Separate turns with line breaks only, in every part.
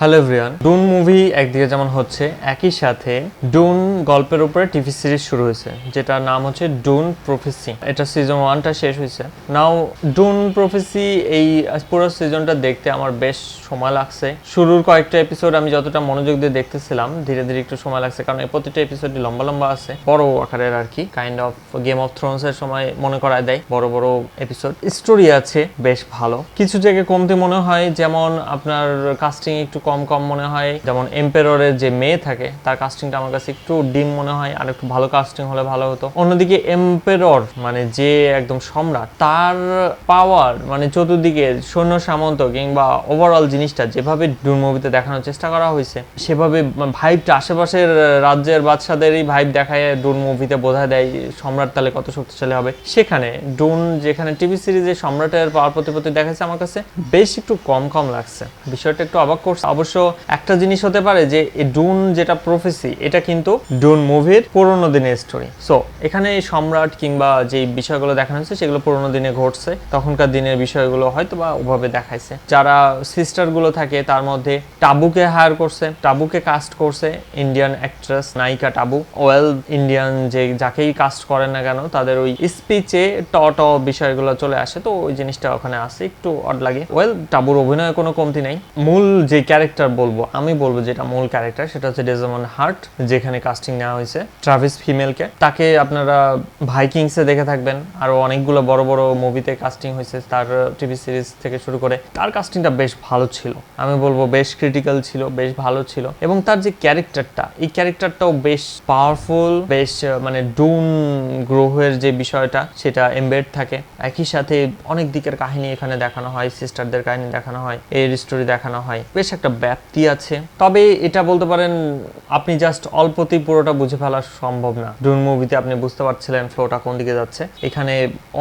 Hello everyone Dune movie একদিকে যেমন হচ্ছে, একই সাথে ডুন গল্পের উপরে টিভি সিরিজ শুরু হয়েছে, যেটার নাম হচ্ছে ডুন প্রফেসি এটা সিজন ওয়ানটা শেষ হয়েছে। নাও ডুন প্রফেসি এই পুরো সিজনটা দেখতে আমার বেশ সময় লাগছে। শুরুর কয়েকটা এপিসোড আমি যতটা মনোযোগ দিয়ে দেখতেছিলাম, ধীরে ধীরে একটু সময় লাগছে, কারণ এই প্রতিটা এপিসোডই লম্বা লম্বা আছে। বড় আকারের আর কি kind of Game of Thrones এর সময় মনে করায় দেয়, বড় বড় এপিসোড স্টোরি আছে, বেশ ভালো। কিছু জায়গায় কমতে মনে হয়, যেমন আপনার কাস্টিং একটু কম কম মনে হয়। যেমন এম্পেররের যে মেয়ে থাকে, তার কাস্টিংটা আমার কাছে একটু ডিম মনে হয়, আর একটু ভালো কাস্টিং হলে ভালো হতো। অন্যদিকে এম্পেরর মানে যে একদম সম্রাট, তার পাওয়ার মানে চতুর্দিকে সৈন্য সামন্ত কিংবা ওভারঅল জিনিসটা যেভাবে ডুন মুভিতে দেখানোর চেষ্টা করা হয়েছে, সেভাবে ভাইবটা আশেপাশের রাজ্যের বাদশাদেরই ভাইব দেখায় ডুন মুভিতে বোঝা দেয় সম্রাট তাহলে কত শক্তিশালী হবে। সেখানে ডুন যেখানে টিভি সিরিজে সম্রাটের পাওয়ার প্রতিপত্তি দেখাচ্ছে আমার কাছে, বেশ একটু কম কম লাগছে। বিষয়টা একটু অবাক করছে। অবশ্য একটা জিনিস হতে পারে যে ডুন যেটা প্রফেসি এটা কিন্তু ডুন মুভির পুরোনো দিনের স্টোরি সো এখানে সম্রাট কিংবা যে বিষয়গুলো দেখানো হচ্ছে সেগুলো পুরোনো দিনে ঘটছে। তখনকার দিনের বিষয়গুলো হয়তো বা ওভাবে দেখাইছে। যারা সিস্টারগুলো থাকে, তার মধ্যে টাবুকে হায়ার করছে, টাবুকে কাস্ট করছে ইন্ডিয়ান অ্যাক্ট্রেস নায়িকা টাবু। ওয়েল ইন্ডিয়ান যে যাকেই কাস্ট করেন না কেন, তাদের ওই স্পিচে ট ট বিষয়গুলো চলে আসে। তো ওই জিনিসটা ওখানে আসে একটু অড লাগে। ওয়েল টাবুর অভিনয়ে কোনো কমতি নাই। মূল যে ক্যারেক্টার বলব, আমি বলব যেটা মূল ক্যারেক্টার সেটা হচ্ছে ডেজমন হার্ট যেখানে কাস্টিং নেওয়া হয়েছে ট্রাভিস ফিমেলকে তাকে আপনারা ভাইকিংসে দেখে থাকবেন, আরও অনেকগুলো বড় বড় মুভিতে কাস্টিং হয়েছে তার টিভি সিরিজ থেকে শুরু করে। তার কাস্টিংটা বেশ ভালো ছিল, আমি বলব বেশ ক্রিটিক্যাল ছিল, বেশ ভালো ছিল। এবং তার যে ক্যারেক্টারটা এই ক্যারেক্টারটাও বেশ পাওয়ারফুল বেশ মানে ডুন গ্রহের যে বিষয়টা, সেটা এমবেড থাকে। একই সাথে অনেক দিকের কাহিনী এখানে দেখানো হয় সিস্টারদের কাহিনী দেখানো হয়, এর স্টোরি দেখানো হয়। বেশ একটা ব্যাপ্তি আছে। তবে এটা বলতে পারেন, আপনি জাস্ট অল্পতেই পুরোটা বুঝে ফেলা সম্ভব না। ডুন মুভিতে আপনি বুঝতে পারছিলেন ফ্লোটা কোন দিকে যাচ্ছে। এখানে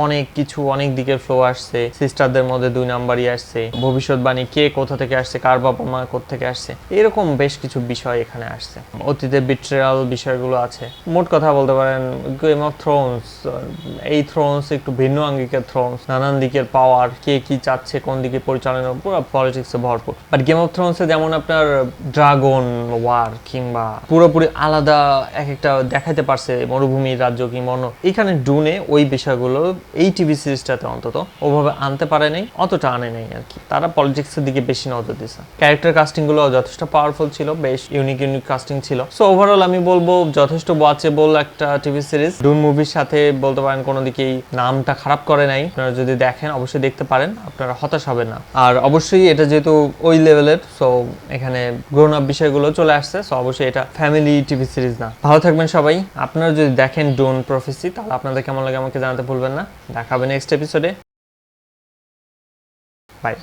অনেক কিছু, অনেক দিকের ফ্লো আসছে। সিস্টারদের মধ্যে দুই নাম্বারই আসছে। ভবিষ্যৎবাণী কে কোথা থেকে আসছে, কার বাবা মা কোথা থেকে আসছে, এরকম বেশ কিছু বিষয় এখানে আসছে। অতীতে বিট্রেয়াল বিষয়গুলো আছে। মোট কথা বলতে পারেন গেম অফ থ্রোনস এই থ্রোনস একটু ভিন্ন আঙ্গিকের থ্রোনস নানান দিকের পাওয়ার কে কি চাচ্ছে, কোন দিকে পরিচালনা, পুরো পলিটিক্সে ভরপুর। বাট গেম অফ থ্রোনসে যেমন আপনার ড্রাগন, ওয়ার কিংবা পুরোপুরি আলাদা এক একটা দেখাতে পারছে মরুভূমির রাজ্য কিংবা অন্য। এখানে ডুনে ওই বিষয়গুলো এই টিভি সিরিজটাতে অন্তত ওভাবে আনতে পারে নাই, অতটা আনে নাই আর কি। তারা পলিটিক্সের দিকে বেশি নজর দিছে। ক্যারেক্টার কাস্টিংগুলো যথেষ্ট পাওয়ারফুল ছিল, বেশ ইউনিক ইউনিক কাস্টিং ছিল। সো ওভারঅল আমি বলব যথেষ্ট ওয়াচেবল একটা টিভি সিরিজ ডুন মুভির সাথে বলতে পারেন কোনো দিকেই নামটা খারাপ করে নাই। আপনারা যদি দেখেন, অবশ্যই দেখতে পারেন, আপনারা হতাশ হবেন না। আর অবশ্যই এটা যেহেতু ওই লেভেলের সো এখানে গ্রোন আপ বিষয়গুলো চলে আসছে। সো অবশ্যই এটা ফ্যামিলি টিভি সিরিজ না। ভালো থাকবেন সবাই। আপনারা যদি দেখেন ডোন প্রফেসি তাহলে আপনাদের কেমন লাগে আমাকে জানাতে ভুলবেন না। দেখাবে নেক্সট এপিসোডে বাই